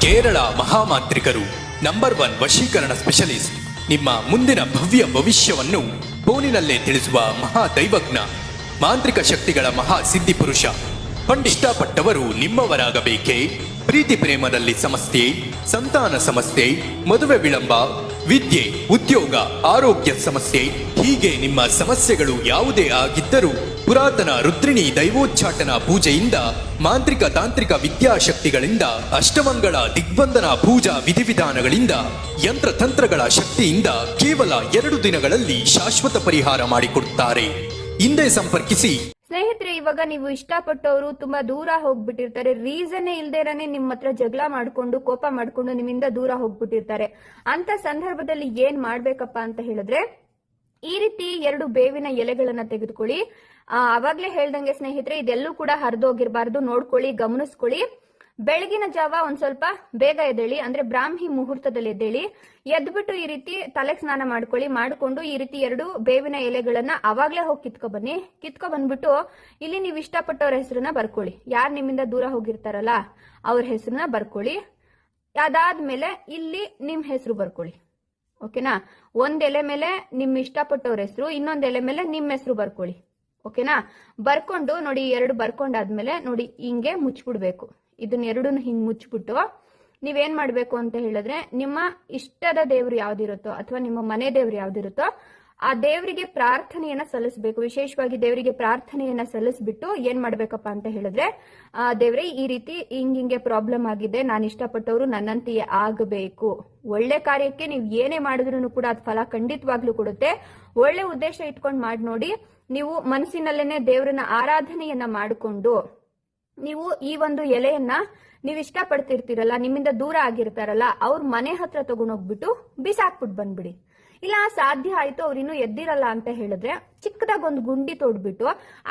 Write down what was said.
ಕೇರಳ ಮಹಾಮಾಂತ್ರಿಕರು number one ವಶೀಕರಣ specialist. ನಿಮ್ಮ ಮುಂದಿನ ಭವ್ಯ ಭವಿಷ್ಯವನ್ನು ಫೋನಿನಲ್ಲೇ ತಿಳಿಸುವ ಮಹಾ ದೈವಜ್ಞ ಮಾಂತ್ರಿಕ ಶಕ್ತಿಗಳ ಮಹಾ ಸಿದ್ಧಿ ಪುರುಷ ಪಂಡಿಷ್ಟಪಟ್ಟವರು ನಿಮ್ಮವರಾಗಬೇಕೇ? ಪ್ರೀತಿ ಪ್ರೇಮದಲ್ಲಿ ಸಮಸ್ಯೆ, ಸಂತಾನ ಸಮಸ್ಯೆ, ಮದುವೆ ವಿಳಂಬ, ವಿದ್ಯೆ, ಉದ್ಯೋಗ, ಆರೋಗ್ಯ ಸಮಸ್ಯೆ ಹೀಗೆ ನಿಮ್ಮ ಸಮಸ್ಯೆಗಳು ಯಾವುದೇ ಆಗಿದ್ದರೂ ಪುರಾತನ ರುದ್ರಿಣಿ ದೈವೋಚ್ಚಾಟನ ಪೂಜೆಯಿಂದ, ಮಾಂತ್ರಿಕ ತಾಂತ್ರಿಕ ವಿದ್ಯಾಶಕ್ತಿಗಳಿಂದ, ಅಷ್ಟಮಂಗಳ ದಿಗ್ಬಂಧನ ಪೂಜಾ ವಿಧಿವಿಧಾನಗಳಿಂದ, ಯಂತ್ರತಂತ್ರಗಳ ಶಕ್ತಿಯಿಂದ ಕೇವಲ ಎರಡು ದಿನಗಳಲ್ಲಿ ಶಾಶ್ವತ ಪರಿಹಾರ ಮಾಡಿಕೊಡುತ್ತಾರೆ. ಹಿಂದೆ ಸಂಪರ್ಕಿಸಿ. ಸ್ನೇಹಿತರೆ, ಇವಾಗ ನೀವು ಇಷ್ಟಪಟ್ಟವರು ತುಂಬಾ ದೂರ ಹೋಗ್ಬಿಟ್ಟಿರ್ತಾರೆ. ರೀಸನ್ ಇಲ್ದೇರಾನೆ ನಿಮ್ಮ ಹತ್ರ ಜಗಳ ಮಾಡ್ಕೊಂಡು, ಕೋಪ ಮಾಡ್ಕೊಂಡು ನಿಮ್ಮಿಂದ ದೂರ ಹೋಗ್ಬಿಟ್ಟಿರ್ತಾರೆ. ಅಂತ ಸಂದರ್ಭದಲ್ಲಿ ಏನ್ ಮಾಡ್ಬೇಕಪ್ಪ ಅಂತ ಹೇಳಿದ್ರೆ ಈ ರೀತಿ ಎರಡು ಬೇವಿನ ಎಲೆಗಳನ್ನ ತೆಗೆದುಕೊಳ್ಳಿ. ಅವಾಗ್ಲೇ ಹೇಳ್ದಂಗೆ ಸ್ನೇಹಿತರೆ, ಇದೆಲ್ಲೂ ಕೂಡ ಹರಿದೋಗಿರ್ಬಾರ್ದು. ನೋಡ್ಕೊಳ್ಳಿ, ಗಮನಿಸ್ಕೊಳ್ಳಿ. ಬೆಳಗಿನ ಜಾವ ಒಂದ್ ಸ್ವಲ್ಪ ಬೇಗ ಎದ್ದೇಳಿ, ಅಂದ್ರೆ ಬ್ರಾಹ್ಮಿ ಮುಹೂರ್ತದಲ್ಲಿ ಎದ್ದೇಳಿ, ಎದ್ಬಿಟ್ಟು ಈ ರೀತಿ ತಲೆ ಸ್ನಾನ ಮಾಡ್ಕೊಳ್ಳಿ. ಮಾಡ್ಕೊಂಡು ಈ ರೀತಿ ಎರಡು ಬೇವಿನ ಎಲೆಗಳನ್ನ ಅವಾಗ್ಲೇ ಹೋಗಿ ಕಿತ್ಕೊ ಬನ್ನಿ ಕಿತ್ಕೊ ಬಂದ್ಬಿಟ್ಟು ಇಲ್ಲಿ ನೀವು ಇಷ್ಟಪಟ್ಟವ್ರ ಹೆಸರನ್ನ ಬರ್ಕೊಳ್ಳಿ. ಯಾರು ನಿಮ್ಮಿಂದ ದೂರ ಹೋಗಿರ್ತಾರಲ್ಲ, ಅವ್ರ ಹೆಸರನ್ನ ಬರ್ಕೊಳ್ಳಿ. ಅದಾದ್ಮೇಲೆ ಇಲ್ಲಿ ನಿಮ್ ಹೆಸರು ಬರ್ಕೊಳ್ಳಿ. ಓಕೆನಾ? ಒಂದ್ ಎಲೆ ಮೇಲೆ ನಿಮ್ ಇಷ್ಟಪಟ್ಟವ್ರ ಹೆಸರು, ಇನ್ನೊಂದ್ ಎಲೆ ಮೇಲೆ ನಿಮ್ ಹೆಸರು ಬರ್ಕೊಳ್ಳಿ. ಓಕೆನಾ? ಬರ್ಕೊಂಡು ನೋಡಿ ಎರಡು ಬರ್ಕೊಂಡಾದ್ಮೇಲೆ ನೋಡಿ, ಹಿಂಗೆ ಮುಚ್ಬಿಡ್ಬೇಕು. ಇದನ್ನ ಎರಡನ್ನು ಹಿಂಗ್ ಮುಚ್ಬಿಟ್ಟು ನೀವೇನ್ ಮಾಡ್ಬೇಕು ಅಂತ ಹೇಳಿದ್ರೆ, ನಿಮ್ಮ ಇಷ್ಟದ ದೇವ್ರು ಯಾವ್ದಿರುತ್ತೋ ಅಥವಾ ನಿಮ್ಮ ಮನೆ ದೇವ್ರು ಯಾವ್ದಿರುತ್ತೋ ಆ ದೇವರಿಗೆ ಪ್ರಾರ್ಥನೆಯನ್ನ ಸಲ್ಲಿಸಬೇಕು. ವಿಶೇಷವಾಗಿ ದೇವರಿಗೆ ಪ್ರಾರ್ಥನೆಯನ್ನ ಸಲ್ಲಿಸ್ಬಿಟ್ಟು ಏನ್ ಮಾಡ್ಬೇಕಪ್ಪ ಅಂತ ಹೇಳಿದ್ರೆ, ಆ, ದೇವ್ರೆ, ಈ ರೀತಿ ಹಿಂಗ್ ಹಿಂಗೆ ಪ್ರಾಬ್ಲಮ್ ಆಗಿದೆ, ನಾನು ಇಷ್ಟಪಟ್ಟವರು ನನ್ನಂತೆಯೇ ಆಗಬೇಕು. ಒಳ್ಳೆ ಕಾರ್ಯಕ್ಕೆ ನೀವು ಏನೇ ಮಾಡಿದ್ರು ಕೂಡ ಅದ್ ಫಲ ಖಂಡಿತವಾಗ್ಲೂ ಕೊಡುತ್ತೆ. ಒಳ್ಳೆ ಉದ್ದೇಶ ಇಟ್ಕೊಂಡು ಮಾಡಿ ನೋಡಿ, ನೀವು ಮನಸ್ಸಿನಲ್ಲೇನೆ ದೇವರನ್ನ ಆರಾಧನೆಯನ್ನ ಮಾಡಿಕೊಂಡು, ನೀವು ಈ ಒಂದು ಎಲೆಯನ್ನ ನೀವು ಇಷ್ಟಪಡ್ತಿರ್ತೀರಲ್ಲ, ನಿಮ್ಮಿಂದ ದೂರ ಆಗಿರ್ತಾರಲ್ಲ, ಅವ್ರ ಮನೆ ಹತ್ರ ತಗೊಂಡೋಗ್ಬಿಟ್ಟು ಬಿಸಾಕ್ಬಿಟ್ಟು ಬಂದ್ಬಿಡಿ. ಇಲ್ಲ ಸಾಧ್ಯ ಆಯ್ತು ಅವ್ರಿನ್ನೂ ಎದ್ದಿರಲ್ಲ ಅಂತ ಹೇಳಿದ್ರೆ ಚಿಕ್ಕದಾಗ ಒಂದು ಗುಂಡಿ ತೋಡ್ಬಿಟ್ಟು